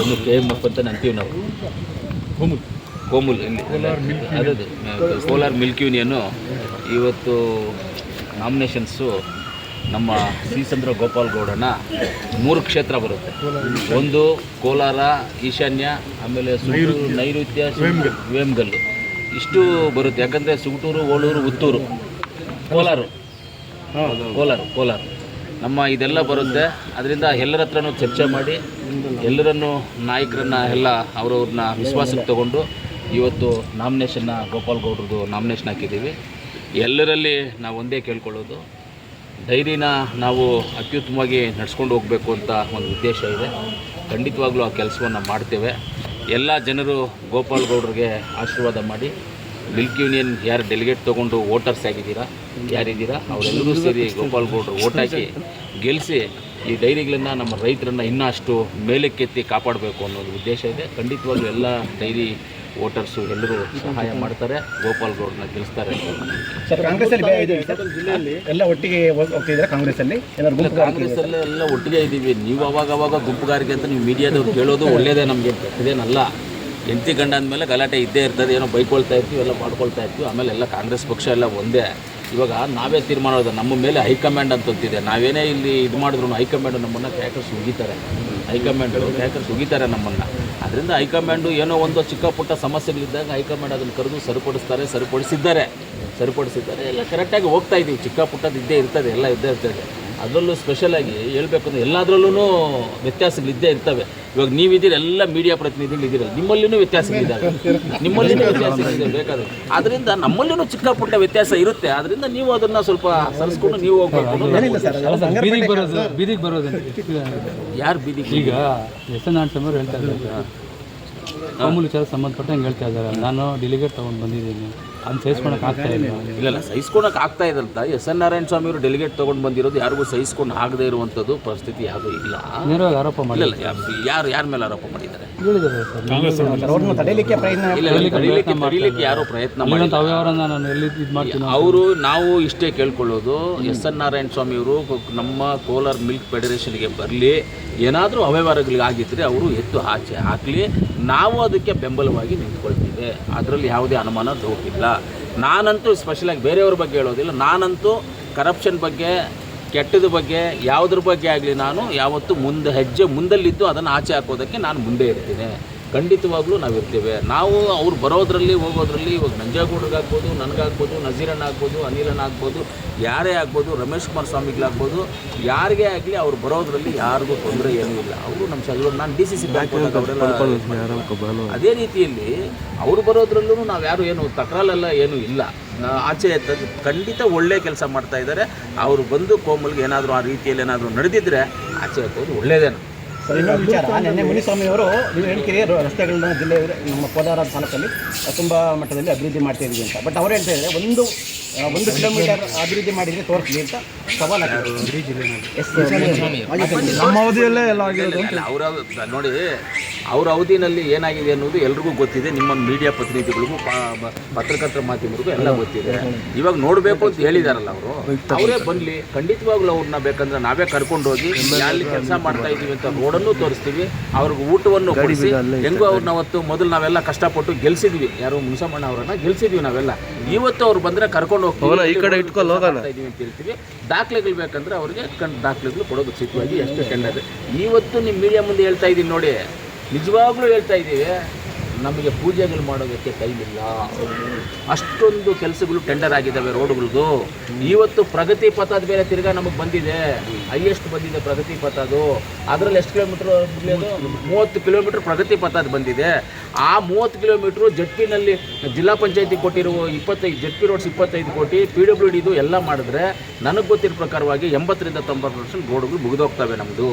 ಇನ್ನು K M F ಅಂತ ಅಂತೀವಿ ನಾವು. ಕೋಮುಲ್. ಕೋಮುಲ್ ಅದೇ ಅದೇ, ಕೋಲಾರ ಮಿಲ್ಕ್ ಯೂನಿಯನ್ನು ಇವತ್ತು ನಾಮಿನೇಷನ್ಸು ನಮ್ಮ ಶ್ರೀಚಂದ್ರ ಗೋಪಾಲ್ ಗೌಡನ ಮೂರು ಕ್ಷೇತ್ರ ಬರುತ್ತೆ. ಒಂದು ಕೋಲಾರ ಈಶಾನ್ಯ ಆಮೇಲೆ ಸುಗೂರು ನೈಋತ್ಯ ವೇಮ್ಗಲ್ಲು ಇಷ್ಟು ಬರುತ್ತೆ. ಯಾಕಂದರೆ ಸುಗಟೂರು ಓಳೂರು ಉತ್ತೂರು. ಕೋಲಾರ. ಕೋಲಾರ ಕೋಲಾರ. ನಮ್ಮ ಇದೆಲ್ಲ ಬರುತ್ತೆ. ಅದರಿಂದ ಎಲ್ಲರ ಹತ್ರನೂ ಚರ್ಚೆ ಮಾಡಿ ಎಲ್ಲರನ್ನು ನಾಯಕರನ್ನ ಎಲ್ಲ ಅವರವ್ರನ್ನ ವಿಶ್ವಾಸಕ್ಕೆ ತಗೊಂಡು ಇವತ್ತು ನಾಮಿನೇಷನ್ನ ಗೋಪಾಲ್ ಗೌಡ್ರದ್ದು ನಾಮಿನೇಷನ್ ಹಾಕಿದ್ದೀವಿ. ಎಲ್ಲರಲ್ಲಿ ನಾವು ಒಂದೇ ಕೇಳ್ಕೊಳ್ಳೋದು. ಡೈರಿನ ನಾವು ಅತ್ಯುತ್ತಮವಾಗಿ ನಡ್ಸ್ಕೊಂಡು ಹೋಗಬೇಕು ಅಂತ ಒಂದು ಉದ್ದೇಶ ಇದೆ. ಖಂಡಿತವಾಗ್ಲೂ ಆ ಕೆಲಸವನ್ನು ಮಾಡ್ತೇವೆ. ಎಲ್ಲ ಜನರು ಗೋಪಾಲ್ ಗೌಡ್ರಿಗೆ ಆಶೀರ್ವಾದ ಮಾಡಿ. ಮಿಲ್ಕ್ ಯೂನಿಯನ್ ಯಾರು ಡೆಲಿಗೇಟ್ ತೊಗೊಂಡು ವೋಟರ್ಸ್ ಆಗಿದ್ದೀರಾ, ಯಾರಿದ್ದೀರಾ, ಅವರೆಲ್ಲರೂ ಸೇರಿ ಗೋಪಾಲ್ ಗೌಡ್ರು ಓಟ್ ಹಾಕಿ ಗೆಲ್ಲಿಸಿ ಈ ಡೈರಿಗಳನ್ನು ನಮ್ಮ ರೈತರನ್ನು ಇನ್ನಷ್ಟು ಮೇಲಕ್ಕೆತ್ತಿ ಕಾಪಾಡಬೇಕು ಅನ್ನೋದು ಉದ್ದೇಶ ಇದೆ. ಖಂಡಿತವಾಗ್ಲೂ ಎಲ್ಲ ಡೈರಿ ವೋಟರ್ಸು ಎಲ್ಲರೂ ಸಹಾಯ ಮಾಡ್ತಾರೆ. ಗೋಪಾಲ್ ಗೌಡ್ರನ್ನ ಗೆಲ್ಲಿಸ್ತಾರೆ ಅಂತ. ಸರ್ ಕಾಂಗ್ರೆಸ್ ಅಲ್ಲಿ ಬೇರೆ ಇದೆ ಸರ್ ಎಲ್ಲ ಒಟ್ಟಿಗೆ ಹೋಗ್ತಿದ್ದೀರಾ ಎಲ್ಲ ಒಟ್ಟಿಗೆ ಇದ್ದೀವಿ. ನೀವು ಅವಾಗ ಅವಾಗ ಗುಂಪುಗಾರಿಕೆ ಅಂತ ನೀವು ಮೀಡಿಯಾದವ್ರು ಕೇಳೋದು ಒಳ್ಳೆಯದೇ ನಮಗೆ. ಇದೇನಲ್ಲ ಎಂತಿ ಗಂಡ ಅಂದಮೇಲೆ ಗಲಾಟೆ ಇದ್ದೇ ಇರ್ತದೆ. ಏನೋ ಬೈಕೊಳ್ತಾ ಇರ್ತೀವಿ ಎಲ್ಲ ಮಾಡ್ಕೊಳ್ತಾ ಇರ್ತೀವಿ. ಆಮೇಲೆ ಎಲ್ಲ ಕಾಂಗ್ರೆಸ್ ಪಕ್ಷ ಎಲ್ಲ ಒಂದೇ. ಇವಾಗ ನಾವೇ ತೀರ್ಮಾನ ನಮ್ಮ ಮೇಲೆ ಹೈಕಮಾಂಡ್ ಅಂತ ಅಂತಿದೆ. ನಾವೇನೇ ಇಲ್ಲಿ ಇದು ಮಾಡಿದ್ರು ಹೈಕಮಾಂಡ್ ನಮ್ಮನ್ನು ಕ್ಯಾಕರ್ಸ್ ಉಗಿತಾರೆ. ಹೈಕಮಾಂಡು ಕ್ಯಾಕರ್ಸ್ ಉಗಿತಾರೆ ನಮ್ಮನ್ನು. ಅದರಿಂದ ಹೈಕಮಾಂಡು ಏನೋ ಒಂದು ಚಿಕ್ಕ ಪುಟ್ಟ ಸಮಸ್ಯೆಗಳಿದ್ದಾಗ ಹೈಕಮಾಂಡ್ ಅದನ್ನು ಕರೆದು ಸರಿಪಡಿಸ್ತಾರೆ, ಸರಿಪಡಿಸಿದ್ದಾರೆ. ಸರಿಪಡಿಸಿದ್ದಾರೆ. ಎಲ್ಲ ಕರೆಕ್ಟಾಗಿ ಹೋಗ್ತಾ ಇದ್ದೀವಿ ಚಿಕ್ಕ ಪುಟ್ಟದ್ದು ಇದ್ದೇ ಇರ್ತದೆ. ಎಲ್ಲ ಇದ್ದೇ ಇರ್ತದೆ. ಅದರಲ್ಲೂ ಸ್ಪೆಷಲಾಗಿ ಹೇಳ್ಬೇಕಂದ್ರೆ ಅಂದರೆ ಎಲ್ಲದರಲ್ಲೂ ವ್ಯತ್ಯಾಸಗಳಿದ್ದೇ ಇರ್ತವೆ. ಇವಾಗ ನೀವಿದ್ದೀರಿ ಎಲ್ಲ ಮೀಡಿಯಾ ಪ್ರತಿನಿಧಿಗಳಿದ್ದೀರಲ್ಲ ನಿಮ್ಮಲ್ಲಿನೂ ವ್ಯತ್ಯಾಸಗಳಿದ್ದಾವೆ. ನಿಮ್ಮಲ್ಲಿನೂ ವ್ಯತ್ಯಾಸಗಳಿದೆ ಬೇಕಾದ್ರೆ. ಅದರಿಂದ ನಮ್ಮಲ್ಲಿನೂ ಚಿಕ್ಕ ಪುಟ್ಟ ವ್ಯತ್ಯಾಸ ಇರುತ್ತೆ. ಅದರಿಂದ ನೀವು ಅದನ್ನು ಸ್ವಲ್ಪ ಸರಿಸ್ಕೊಂಡು ನೀವು ಹೋಗ್ಬೇಕು ಬೀದಿಗೆ ಬರೋದು ಬೀದಿಗೆ ಬರೋದು ಯಾರು ಬೀದಿಗೆ? ಈಗ ಎಸ್ ಎನ್ ಹೇಳ್ತಾ ಇದ್ದಾರೆ. ಮಾಮೂಲಿ ವಿಚಾರ ಸಂಬಂಧಪಟ್ಟಂಗೆ ಹೇಳ್ತಾ ಇದ್ದಾರೆ. ನಾನು ಡೆಲಿಗೇಟ್ ತೊಗೊಂಡು ಬಂದಿದ್ದೀನಿ. ಅದನ್ನ ಸಹಿಸ್ಕೊಳಕ್ಕೆ ಆಗ್ತಾ ಇಲ್ಲ. ಇಲ್ಲ ಇಲ್ಲ ಸಹಿಸ್ಕೊಳಕ್ಕೆ ಆಗ್ತಾ ಅಂತ. ಎಸ್. ಎನ್. ನಾರಾಯಣ ಸ್ವಾಮಿ ಅವರು ಡೆಲಿಗೇಟ್ ತೊಗೊಂಡು ಬಂದಿರೋದು ಯಾರಿಗೂ ಸಹಿಸ್ಕೊಂಡು ಆಗದೇ ಇರುವಂಥದ್ದು ಪರಿಸ್ಥಿತಿ ಯಾವುದೂ ಇಲ್ಲ. ನೇರವಾಗಿ ಆರೋಪ ಮಾಡಿಲ್ಲ ಇಲ್ಲ ಯಾರು ಯಾರ ಮೇಲೆ ಆರೋಪ ಮಾಡಿದ್ದಾರೆ? ತಡೀಲಿಕ್ಕೆ ತಡೀಲಿಕ್ಕೆ ಪ್ರಯತ್ನ ಇದು ಅವರು ನಾವು ಇಷ್ಟೇ ಕೇಳ್ಕೊಳ್ಳೋದು. ಎಸ್. ಎನ್. ನಾರಾಯಣ ಸ್ವಾಮಿ ಅವರು ನಮ್ಮ ಕೋಲಾರ್ ಮಿಲ್ಕ್ ಫೆಡರೇಷನ್ಗೆ ಬರಲಿ ಏನಾದರೂ ಅವ್ಯವಹಾರಗಳಿಗಾಗಿದ್ದರೆ ಅವರು ಎತ್ತು ಆಚೆ ಹಾಕಲಿ. ನಾವು ಅದಕ್ಕೆ ಬೆಂಬಲವಾಗಿ ನಿಂತ್ಕೊಳ್ತೀವಿ. ಅದರಲ್ಲಿ ಯಾವುದೇ ಅನುಮಾನ ಇಲ್ಲ ನಾನಂತೂ ಸ್ಪೆಷಲಾಗಿ ಬೇರೆಯವ್ರ ಬಗ್ಗೆ ಹೇಳೋದಿಲ್ಲ. ನಾನಂತೂ ಕರಪ್ಷನ್ ಬಗ್ಗೆ, ಕೆಟ್ಟದ ಬಗ್ಗೆ, ಯಾವುದ್ರ ಬಗ್ಗೆ ಆಗಲಿ ನಾನು ಯಾವತ್ತೂ ಮುಂದೆ ಹೆಜ್ಜೆ ಮುಂದಲ್ಲಿದ್ದು ಅದನ್ನು ಆಚೆ ಹಾಕೋದಕ್ಕೆ ನಾನು ಮುಂದೆ ಇರ್ತೀನಿ. ಖಂಡಿತವಾಗ್ಲೂ ನಾವು ಇರ್ತೇವೆ ನಾವು ಅವ್ರು ಬರೋದ್ರಲ್ಲಿ ಹೋಗೋದ್ರಲ್ಲಿ ಇವಾಗ ನನಗೆ ನನಗಾಗ್ಬೋದು ನಜೀರಣ್ಣ ಆಗ್ಬೋದು ಅನಿಲಣ್ಣ ಆಗ್ಬೋದು ಯಾರೇ ಆಗ್ಬೋದು ರಮೇಶ್ ಕುಮಾರ್ ಸ್ವಾಮಿಗಳಾಗ್ಬೋದು ಯಾರಿಗೇ ಆಗಲಿ ಅವ್ರು ಬರೋದ್ರಲ್ಲಿ ಯಾರಿಗೂ ತೊಂದರೆ ಏನೂ ಇಲ್ಲ. ಅವರು ನಮ್ಮ ಶಾಲೆ ನಾನು ಡಿ ಸಿ ಸಿ ಬ್ಯಾಂಕ್ ಅದೇ ರೀತಿಯಲ್ಲಿ ಅವ್ರು ಬರೋದ್ರಲ್ಲೂ ನಾವು ಯಾರು ಏನು ತಕರಾಲೆಲ್ಲ ಏನೂ ಇಲ್ಲ. ಆಚೆ ಖಂಡಿತ ಒಳ್ಳೆ ಕೆಲಸ ಮಾಡ್ತಾ ಇದ್ದಾರೆ ಅವರು ಬಂದು ಕೋಮಲ್ಗೆ ಏನಾದರೂ ಆ ರೀತಿಯಲ್ಲಿ ಏನಾದರೂ ನಡೆದಿದ್ದರೆ ಆಚೆ ಹಾಕೋದು ಇನ್ನೊಂದು ವಿಚಾರ ನಿನ್ನೆ ಮುನಿಸ್ವಾಮಿಯವರು ನೀವು ಹೇಳ್ತೀರಿ ರಸ್ತೆಗಳನ್ನ ಜಿಲ್ಲೆ ನಮ್ಮ ಕೋಲಾರ ತಾಲೂಕಲ್ಲಿ ತುಂಬ ಮಟ್ಟದಲ್ಲಿ ಅಭಿವೃದ್ಧಿ ಮಾಡ್ತಾ ಇದ್ದೀವಿ ಅಂತ. ಬಟ್ ಅವ್ರು ಹೇಳ್ತಾ ಇದ್ದಾರೆ ಒಂದು ಒಂದು ಕಿಲೋಮೀಟರ್ ಅಭಿವೃದ್ಧಿ ಮಾಡಿದರೆ ತೋರಿಸಲಿ ಅಂತ ಸವಾಲು ಹಾಕಿದ್ದಾರೆ. ಎಸ್ ನಮ್ಮ ಅವಧಿಯಲ್ಲೇ ಎಲ್ಲ ಆಗಿರೋದು ಅವರ ನೋಡಿ ಅವ್ರ ಅವಧಿನಲ್ಲಿ ಏನಾಗಿದೆ ಅನ್ನೋದು ಎಲ್ರಿಗೂ ಗೊತ್ತಿದೆ. ನಿಮ್ಮ ಮೀಡಿಯಾ ಪ್ರತಿನಿಧಿಗಳಿಗೂ ಪತ್ರಕರ್ತರ ಮಾಧ್ಯಮರಿಗೂ ಎಲ್ಲ ಗೊತ್ತಿದೆ. ಇವಾಗ ನೋಡಬೇಕು ಅಂತ ಹೇಳಿದಾರಲ್ಲ ಅವರು. ಅವರೇ ಬಂದ್ಲಿ ಖಂಡಿತವಾಗ್ಲೂ ಅವ್ರನ್ನ ಬೇಕಂದ್ರೆ ನಾವೇ ಕರ್ಕೊಂಡು ಹೋಗಿ ಅಲ್ಲಿ ಕೆಲಸ ಮಾಡ್ತಾ ಇದೀವಿ ಅಂತ ರೋಡನ್ನು ತೋರಿಸ್ತೀವಿ. ಅವ್ರಿಗೆ ಊಟವನ್ನು ಕೊಡಿಸಿ ಹೆಂಗೋ ಅವ್ರನ್ನ ಅವತ್ತು ಮೊದಲು ನಾವೆಲ್ಲ ಕಷ್ಟಪಟ್ಟು ಗೆಲ್ಸಿದ್ವಿ. ಯಾರು ಮುನ್ಸಮ್ಮಣ್ಣ ಅವರನ್ನ ಗೆಲ್ಸಿದ್ವಿ ನಾವೆಲ್ಲ. ಇವತ್ತು ಅವ್ರು ಬಂದ್ರೆ ಕರ್ಕೊಂಡು ಹೋಗ್ತೀವಿ ಈ ಕಡೆ ಇಟ್ಕೊಂಡು ಹೋಗೋಣ. ಇದ್ದೀವಿ ಅಂತ ಹೇಳ್ತೀವಿ. ದಾಖಲೆಗಳು ಬೇಕಂದ್ರೆ ಅವ್ರಿಗೆ ಕಂಡು ದಾಖಲೆಗಳು ಕೊಡೋದು ಸಿದ್ಧವಾಗಿ ಎಷ್ಟು ಟೆಂಡರ್ ಇವತ್ತು ನಿಮ್ಮ ಮೀಡಿಯಾ ಮುಂದೆ ಹೇಳ್ತಾ ಇದ್ದೀನಿ ನೋಡಿ. ನಿಜವಾಗ್ಲೂ ಹೇಳ್ತಾ ಇದ್ದೀವಿ, ನಮಗೆ ಪೂಜೆಗಳು ಮಾಡೋದಕ್ಕೆ ಇಲ್ಲ. ಅಷ್ಟೊಂದು ಕೆಲಸಗಳು ಟೆಂಡರ್ ಆಗಿದ್ದಾವೆ ರೋಡ್ಗಳದ್ದು ಇವತ್ತು ಪ್ರಗತಿ ಪಥದ ಮೇಲೆ ತಿರ್ಗಾ ನಮಗೆ ಬಂದಿದೆ. ಹೈಯೆಸ್ಟ್ ಬಂದಿದೆ ಪ್ರಗತಿ ಪಥ ಅದು ಅದರಲ್ಲಿ ಎಷ್ಟು ಕಿಲೋಮೀಟ್ರ್ ಮೂವತ್ತು ಕಿಲೋಮೀಟ್ರ್ ಪ್ರಗತಿ ಪಥದ ಬಂದಿದೆ. ಆ ಮೂವತ್ತು ಕಿಲೋಮೀಟ್ರು ಜಡ್ಪಿನಲ್ಲಿ ಜಿಲ್ಲಾ ಪಂಚಾಯತಿ ಕೊಟ್ಟಿರುವ ಇಪ್ಪತ್ತೈದು ಜಡ್ಪಿ ರೋಡ್ಸ್ ಇಪ್ಪತ್ತೈದು ಕೋಟಿ ಪಿ ಡಬ್ಲ್ಯೂ ಡಿದು ಎಲ್ಲ ಮಾಡಿದ್ರೆ ನನಗೆ ಗೊತ್ತಿರೋ ಪ್ರಕಾರವಾಗಿ ಎಂಬತ್ತರಿಂದ ತೊಂಬತ್ತು ಪರ್ಸೆಂಟ್ ರೋಡ್ಗಳು ಮುಗಿದೋಗ್ತವೆ ನಮ್ಮದು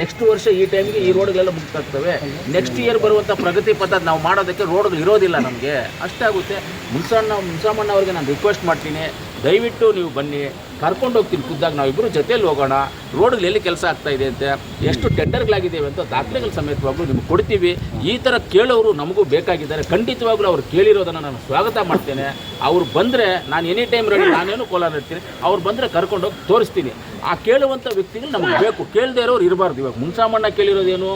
ನೆಕ್ಸ್ಟ್ ವರ್ಷ ಈ ಟೈಮ್ಗೆ ಈ ರೋಡ್ಗಳೆಲ್ಲ ಮುಗ್ತಾಗ್ತವೆ ನೆಕ್ಸ್ಟ್ ಇಯರ್ ಬರುವಂಥ ಪ್ರಗತಿ ಪಥ ನಾವು ಮಾಡೋದಕ್ಕೆ ರೋಡ್ಗಳು ಇರೋದಿಲ್ಲ ನಮಗೆ. ಅಷ್ಟಾಗುತ್ತೆ ಮುನ್ಸಣ್ಣ ಮುನ್ಸಮ್ಮಣ್ಣ ಅವ್ರಿಗೆ ನಾನು ರಿಕ್ವೆಸ್ಟ್ ಮಾಡ್ತೀನಿ. ದಯವಿಟ್ಟು ನೀವು ಬನ್ನಿ. ಕರ್ಕೊಂಡು ಹೋಗ್ತೀನಿ ಖುದ್ದಾಗಿ. ನಾವಿಬ್ಬರು ಜೊತೆಯಲ್ಲಿ ಹೋಗೋಣ. ರೋಡ್ಗಳು ಎಲ್ಲಿ ಕೆಲಸ ಆಗ್ತಾ ಇದೆ ಅಂತ. ಎಷ್ಟು ಟೆಂಡರ್ಗಳಾಗಿದ್ದೇವೆ ಅಂತ ದಾಖಲೆಗಳ ಸಮೇತವಾಗ್ಲೂ ನಿಮ್ಗೆ ಕೊಡ್ತೀವಿ. ಈ ಥರ ಕೇಳೋರು ನಮಗೂ ಬೇಕಾಗಿದ್ದಾರೆ. ಖಂಡಿತವಾಗ್ಲೂ ಅವ್ರು ಕೇಳಿರೋದನ್ನು ನಾನು ಸ್ವಾಗತ ಮಾಡ್ತೇನೆ. ಅವ್ರು ಬಂದರೆ ನಾನು ಎನಿ ಟೈಮ್ ರೆಡಿ ನಾನೇನು ಕೋಲಾರ ಇರ್ತೀನಿ ಅವ್ರು ಬಂದರೆ ಕರ್ಕೊಂಡೋಗಿ ತೋರಿಸ್ತೀನಿ. ಆ ಕೇಳುವಂಥ ವ್ಯಕ್ತಿಗಳು ನಮಗೆ ಬೇಕು. ಕೇಳದೇ ಇರೋರು ಇರಬಾರ್ದು. ಇವಾಗ ಮುನ್ಸಾಮಣ್ಣ ಕೇಳಿರೋದೇನು?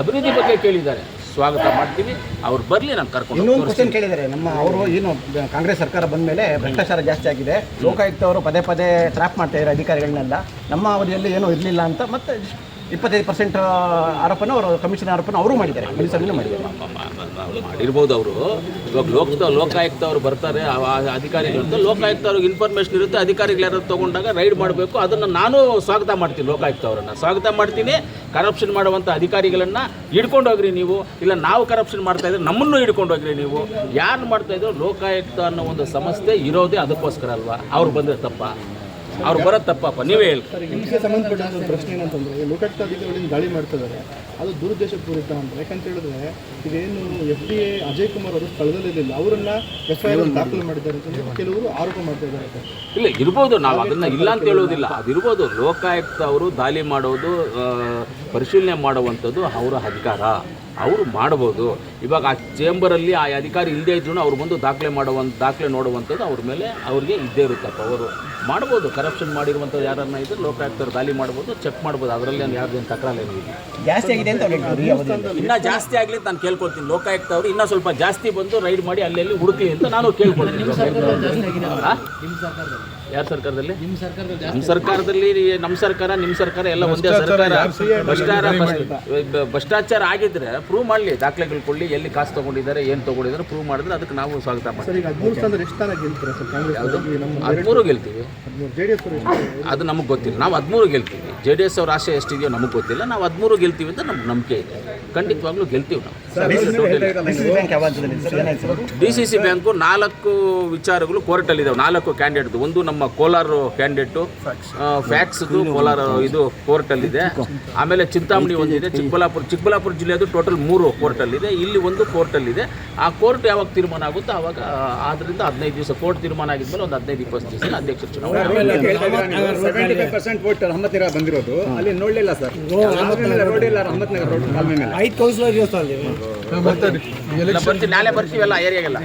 ಅಭಿವೃದ್ಧಿ ಬಗ್ಗೆ ಕೇಳಿದ್ದಾರೆ. ಸ್ವಾಗತ ಮಾಡ್ತೀವಿ ಅವ್ರು ಬರಲಿ ನಾನು ಕರ್ಕೊಂಡು ಇನ್ನೊಂದು ಕ್ವಶನ್ ಕೇಳಿದ್ದಾರೆ. ನಮ್ಮ ಅವರು ಏನು ಕಾಂಗ್ರೆಸ್ ಸರ್ಕಾರ ಬಂದ ಮೇಲೆ ಭ್ರಷ್ಟಾಚಾರ ಜಾಸ್ತಿ ಆಗಿದೆ. ಲೋಕಾಯುಕ್ತ ಅವರು ಪದೇ ಪದೇ ಟ್ರ್ಯಾಪ್ ಮಾಡ್ತಾ ಇದ್ದಾರೆ ಅಧಿಕಾರಿಗಳನ್ನೆಲ್ಲ. ನಮ್ಮ ಅವಧಿಯಲ್ಲಿ ಏನೂ ಇರಲಿಲ್ಲ ಅಂತ ಮತ್ತೆ ಇಪ್ಪತ್ತೈದು ಪರ್ಸೆಂಟ್ ಆರೋಪನ ಅವರು, ಕಮಿಷನ್ ಆರೋಪನ ಅವರು ಮಾಡಿದ್ದಾರೆ. ಕಮಿಷನ್ ಮಾಡಿದ್ದಾರೆ. ಮಾಡಿರ್ಬೋದು ಅವರು. ಇವಾಗ ಲೋಕ ಲೋಕಾಯುಕ್ತ ಅವರು ಬರ್ತಾರೆ, ಆ ಆ ಅಧಿಕಾರಿಗಳು ಅಂತ ಲೋಕಾಯುಕ್ತ ಅವ್ರಿಗೆ ಇನ್ಫಾರ್ಮೇಷನ್ ಇರುತ್ತೆ, ಅಧಿಕಾರಿಗಳು ಯಾರು ತೊಗೊಂಡಾಗ ರೈಡ್ ಮಾಡಬೇಕು. ಅದನ್ನು ನಾನು ಸ್ವಾಗತ ಮಾಡ್ತೀನಿ ಲೋಕಾಯುಕ್ತ ಅವರನ್ನು. ಸ್ವಾಗತ ಮಾಡ್ತೀನಿ. ಕರಪ್ಷನ್ ಮಾಡುವಂಥ ಅಧಿಕಾರಿಗಳನ್ನು ಹಿಡ್ಕೊಂಡು ಹೋಗ್ರಿ ನೀವು. ಇಲ್ಲ, ನಾವು ಕರಪ್ಷನ್ ಮಾಡ್ತಾ ಇದ್ರೆ ನಮ್ಮನ್ನು ಹಿಡ್ಕೊಂಡು ಹೋಗ್ರಿ ನೀವು. ಯಾರು ಮಾಡ್ತಾ ಇದ್ರು? ಲೋಕಾಯುಕ್ತ ಅನ್ನೋ ಒಂದು ಸಂಸ್ಥೆ ಇರೋದೇ ಅದಕ್ಕೋಸ್ಕರ ಅಲ್ವಾ? ಅವ್ರು ಬಂದರೆ ತಪ್ಪ? ಅವ್ರು ಬರೋದು ತಪ್ಪಪ್ಪ ನೀವೇ ಹೇಳಿ ಸರ್ ಸಂಬಂಧಪಟ್ಟಂತ ಒಂದು ಪ್ರಶ್ನೆ ಏನಂತಂದ್ರೆ ಲೋಕಾಯುಕ್ತ ಅಧಿಕಾರಿಗಳಿಂದ ದಾಳಿ ಮಾಡ್ತಿದ್ದಾರೆ. ಅದು ದುರುದ್ದೇಶಪೂರಿತ ಅಂತ. ಯಾಕಂತ ಹೇಳಿದ್ರೆ ಇದೇನು F D A Ajay Kumar ಅವರು ಸ್ಥಳದಲ್ಲಿರಲಿಲ್ಲ ಅವರನ್ನ ಎಫ್ ಐ ಆರ್ ದಾಖಲು ಮಾಡಿದ್ದಾರೆ ಅಂತ ಕೆಲವರು ಆರೋಪ ಮಾಡ್ತಾ ಇದ್ದಾರೆ ಇಲ್ಲ ಇರ್ಬೋದು. ನಾವು ಅದನ್ನ ಇಲ್ಲ ಅಂತ ಹೇಳೋದಿಲ್ಲ. ಅದಿರ್ಬೋದು ಲೋಕಾಯುಕ್ತ ಅವರು ದಾಳಿ ಮಾಡೋದು ಪರಿಶೀಲನೆ ಮಾಡುವಂಥದ್ದು ಅವರ ಅಧಿಕಾರ. ಅವರು ಮಾಡ್ಬೋದು. ಇವಾಗ ಆ ಚೇಂಬರಲ್ಲಿ ಆ ಅಧಿಕಾರಿ ಇಲ್ಲದೇ ಇದ್ರು ಅವ್ರು ಬಂದು ದಾಖಲೆ ಮಾಡುವಂಥ ದಾಖಲೆ ನೋಡುವಂಥದ್ದು ಅವ್ರ ಮೇಲೆ ಅವ್ರಿಗೆ ಇದ್ದೇ ಇರುತ್ತಪ್ಪ. ಅವರು ಮಾಡ್ಬೋದು. ಕರಪ್ಷನ್ ಮಾಡಿರುವಂಥದ್ದು ಯಾರನ್ನ ಇದ್ರೆ ಲೋಕಾಯುಕ್ತರು ದಾಳಿ ಮಾಡ್ಬೋದು ಚೆಕ್ ಮಾಡ್ಬೋದು. ಅದರಲ್ಲಿ ಯಾರ್ದೇನು ತಕರಾಲ ಏನಿಲ್ಲ ಜಾಸ್ತಿ ಆಗಿದೆ ಅಂತ ಇನ್ನೂ ಜಾಸ್ತಿ ಆಗಲಿ ನಾನು ಕೇಳ್ಕೊಳ್ತೀನಿ. ಲೋಕಾಯುಕ್ತ ಅವರು ಇನ್ನೂ ಸ್ವಲ್ಪ ಜಾಸ್ತಿ ಬಂದು ರೈಡ್ ಮಾಡಿ ಅಲ್ಲೆಲ್ಲಿ ಹುಡುಕಿ ಅಂತ ನಾನು ಕೇಳ್ಕೊಳ್ತೀನಿ. ಯಾರ ಸರ್ಕಾರದಲ್ಲಿ? ನಮ್ಮ ಸರ್ಕಾರದಲ್ಲಿ ನಮ್ಮ ಸರ್ಕಾರ ನಿಮ್ಮ ಸರ್ಕಾರ ಎಲ್ಲ ಒಂದೇ ಸರ್ಕಾರ. ಭ್ರಷ್ಟಾಚಾರ ಭ್ರಷ್ಟ- ಭ್ರಷ್ಟಾಚಾರ ಆಗಿದ್ರೆ ಪ್ರೂವ್ ಮಾಡಲಿ ದಾಖಲೆಗಳು ಕೊಡಲಿ ಎಲ್ಲಿ ಕಾಸು ತಗೊಂಡಿದ್ದಾರೆ ಏನು ತಗೊಂಡಿದ್ದಾರೆ ಪ್ರೂವ್ ಮಾಡಿದ್ರೆ ಅದಕ್ಕೆ ನಾವು ಸ್ವಾಗತ ಮಾಡ್ತೀವಿ. ಸರ್ ಈಗ ಹದಿಮೂರು ಗೆಲ್ತೀವಿ. ಅದು ನಮಗೆ ಗೊತ್ತಿಲ್ಲ. ನಾವು ಹದಿಮೂರು ಗೆಲ್ತೀವಿ. ಜೆ ಡಿ ಎಸ್ ಅವ್ರ ಆಶೆ ಎಷ್ಟಿದೆಯೋ ನಮಗೆ ಗೊತ್ತಿಲ್ಲ ನಾವು ಹದಿಮೂರು ಗೆಲ್ತೀವಿ ಅಂತ ನಮ್ಗೆ ನಂಬಿಕೆ ಇದೆ ಖಂಡಿತವಾಗ್ಲೂ ಗೆಲ್ತೀವಿ ನಾವು ಡಿ ಸಿ ಸಿ ಬ್ಯಾಂಕು ನಾಲ್ಕು ವಿಚಾರಗಳು ಕೋರ್ಟಲ್ಲಿದ್ದಾವೆ ನಾಲ್ಕು ಕ್ಯಾಂಡಿಡೇಟ್ದು ಒಂದು ನಮ್ಮ ಕೋಲಾರ ಕ್ಯಾಂಡಿಡೇಟು ಫ್ಯಾಕ್ಸ್ದು ಕೋಲಾರ ಇದು ಕೋರ್ಟಲ್ಲಿದೆ ಆಮೇಲೆ ಚಿಂತಾಮಣಿ ಒಂದಿದೆ ಚಿಕ್ಕಬಳ್ಳಾಪುರ ಚಿಕ್ಕಬಳ್ಳಾಪುರ ಜಿಲ್ಲೆಯದು ಟೋಟಲ್ ಮೂರು ಕೋರ್ಟಲ್ಲಿದೆ ಇಲ್ಲಿ ಒಂದು ಕೋರ್ಟಲ್ಲಿದೆ ಆ ಕೋರ್ಟ್ ಯಾವಾಗ ತೀರ್ಮಾನ ಆಗುತ್ತೋ ಆವಾಗ ಆದ್ರಿಂದ ಹದಿನೈದು ದಿವಸ ಕೋರ್ಟ್ ತೀರ್ಮಾನ ಆಗಿದ್ಮೇಲೆ ಒಂದು ಹದಿನೈದು ಇಪ್ಪತ್ತು ದಿವಸ ಅಧ್ಯಕ್ಷ ಚುನಾವಣೆ ಬಂದಿರೋದು. ಅಲ್ಲಿ ನೋಡ್ಲಿಲ್ಲ ಸರ್. ನೋಡಿಲ್ಲ ಅಹಮತ್ನಗರ್ ರೋಡ್ ಕಾಲ್ಮೆ ಮೇಲೆ. ಐದು ಕೌನ್ಸಿಲರ್ ಅಲ್ಲಿ ಬರ್ತೀವಿ ನಾಳೆ ಬರ್ತೀವಲ್ಲ ಏರಿಯಾಗೆಲ್ಲ.